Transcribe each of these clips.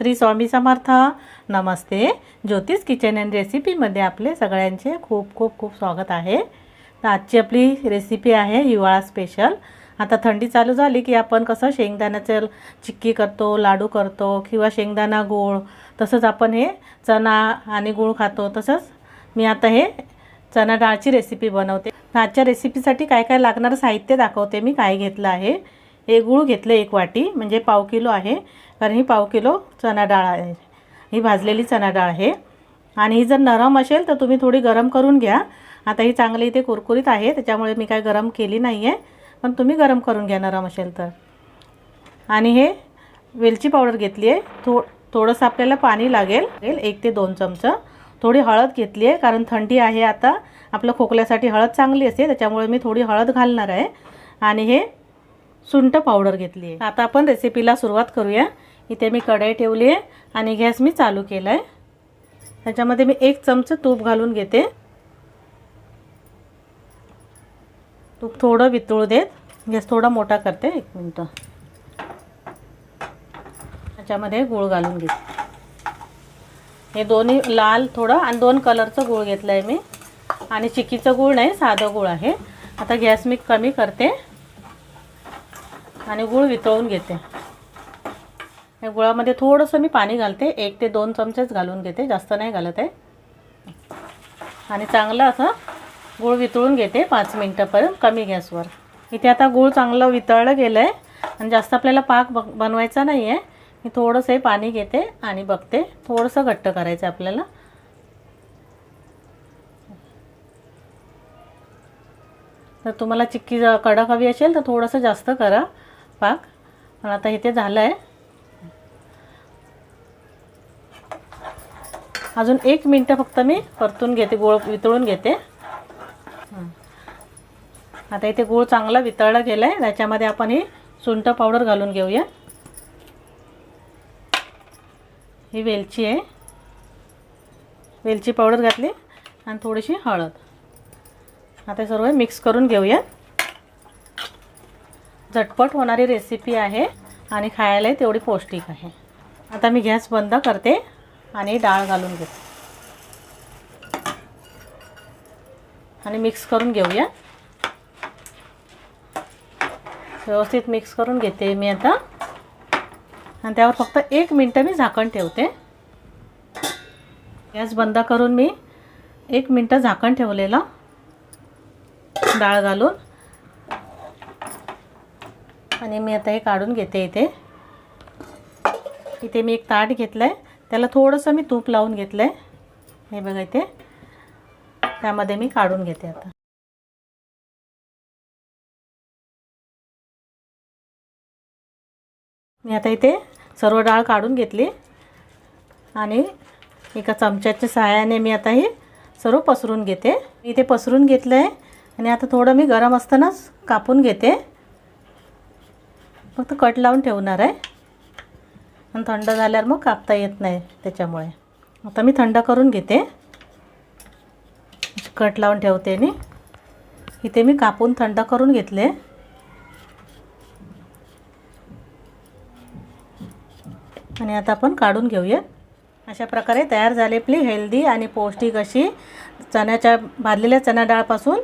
श्री स्वामी समर्थ. नमस्ते. ज्योतिष kitchen and रेसिपीमध्ये आपले सगळ्यांचे खूप खूप खूप स्वागत आहे. तर आजची आपली रेसिपी आहे हिवाळा स्पेशल आता थंडी चालू झाली की आपण कसं शेंगदाण्याचं चिक्की करतो लाडू करतो किंवा शेंगदाणा गूळ तसंच आपण हे चणा आणि गूळ खातो तसंच मी आता हे चणा डाळची रेसिपी बनवते. आजच्या रेसिपीसाठी काय काय लागणारं साहित्य दाखवते मी काय घेतलं आहे. हे गूळ घेतलं एक वाटी म्हणजे पाव किलो आहे. कारण ही पाव किलो चणा डाळ आहे. ही भाजलेली चणा डाळ आहे. आणि ही जर नरम असेल तर तुम्ही थोडी गरम करून घ्या. आता ही चांगली इथे कुरकुरीत आहे त्याच्यामुळे मी काय गरम केली नाही आहे पण तुम्ही गरम करून घ्या नरम असेल तर. आणि हे वेलची पावडर घेतली आहे. थो थोडंसं आपल्याला पाणी लागेल एक ते दोन चमचं. थोडी हळद घेतली आहे कारण थंडी आहे आता. आपलं खोकल्यासाठी हळद चांगली असते त्याच्यामुळे मी थोडी हळद घालणार आहे. आणि हे सुंट पावडर घेतली आहे. आता आपण रेसिपीला सुरुवात करूया. इथे मी कढई ठेवली आहे आणि गॅस मी चालू केला आहे त्याच्यामध्ये मी एक चमचं तूप घालून घेते. तूप थोडं वितळू देत. गॅस थोडा मोठा करते. एक मिनटं. त्याच्यामध्ये गूळ घालून घेते. हे दोन्ही लाल थोडं आणि दोन कलरचं गूळ घेतलं आहे मी. आणि चिकीचं गूळ नाही साधं गूळ आहे. आता गॅस मी कमी करते. आणि गूळ वितळून घेते. या गुळामध्ये थोडंसं मी पाणी घालते. एक ते दोन चमचेच घालून घेते. जास्त नाही घालत आहे. आणि चांगलं असं गूळ वितळून घेते. पाच मिनटापर्यंत कमी गॅसवर. इथे आता गूळ चांगलं वितळलं गेलं आहे आणि जास्त आपल्याला पाक ब बनवायचा नाही आहे मी थोडंसं पाणी घेते आणि बघते. थोडंसं घट्ट करायचं आपल्याला. तर तुम्हाला चिक्की कडक हवी असेल तर थोडंसं जास्त करा. पाक पण आता इथे झालं आहे अजून एक मिनटं फक्त मी परतून घेते गोळ वितळून घेते. आता इथे गूळ चांगला वितळला गेला आहे त्याच्यामध्ये आपण ही सुंठ पावडर घालून घेऊया. ही वेलची आहे. वेलची पावडर घातली आणि थोडीशी हळद. आता सर्व मिक्स करून घेऊया. झटपट होणारी रेसिपी आहे आणि खायलाही तेवढी पौष्टिक आहे. आता मी गॅस बंद करते आणि डाळ घालून घेते. आणि मिक्स करून घेऊया. व्यवस्थित मिक्स करून घेते मी आता. आणि त्यावर फक्त एक मिनटं मी झाकण ठेवते. गॅस बंद करून मी एक मिनटं झाकण ठेवलेलं. डाळ घालून. आणि मी आता हे काढून घेते इथे. इथे मी एक ताट घेतलं आहे त्याला थोडंसं मी तूप लावून घेतलं आहे हे बघा इथे. त्यामध्ये मी काढून घेते आता. मी आता इथे सर्व डाळ काढून घेतली. आणि एका चमच्याच्या सहाय्याने मी आता हे सर्व पसरून घेते. इथे पसरून घेतलं आहे आणि आता थोडं मी गरम असतानाच कापून घेते. फक्त कट लावून ठेवणार आहे. आणि थंड झाल्यावर मग कापता येत नाही त्याच्यामुळे. आता मी थंड करून घेते. कट लावून ठेवते आणि इथे मी कापून थंड करून घेतले. आणि आता आपण काढून घेऊया अशा प्रकारे तयार झाले आपली हेल्दी आणि पौष्टिक अशी चण्याच्या भाजलेल्या चणा डाळपासून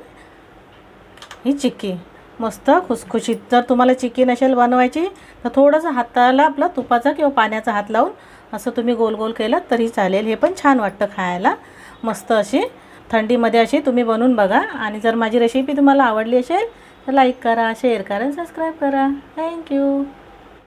ही चिक्की. मस्त खुसखुशीत. जर तुम्हाला चिकन असेल बनवायची तर थोडंसं हाताला आपलं तुपाचा किंवा पाण्याचा हात लावून असं तुम्ही गोल गोल केलं तरी चालेल. हे पण छान वाटतं खायला. मस्त अशी थंडीमध्ये अशी तुम्ही बनवून बघा. आणि जर माझी रेसिपी तुम्हाला आवडली असेल तर लाईक करा शेअर करा सबस्क्राईब करा. थँक्यू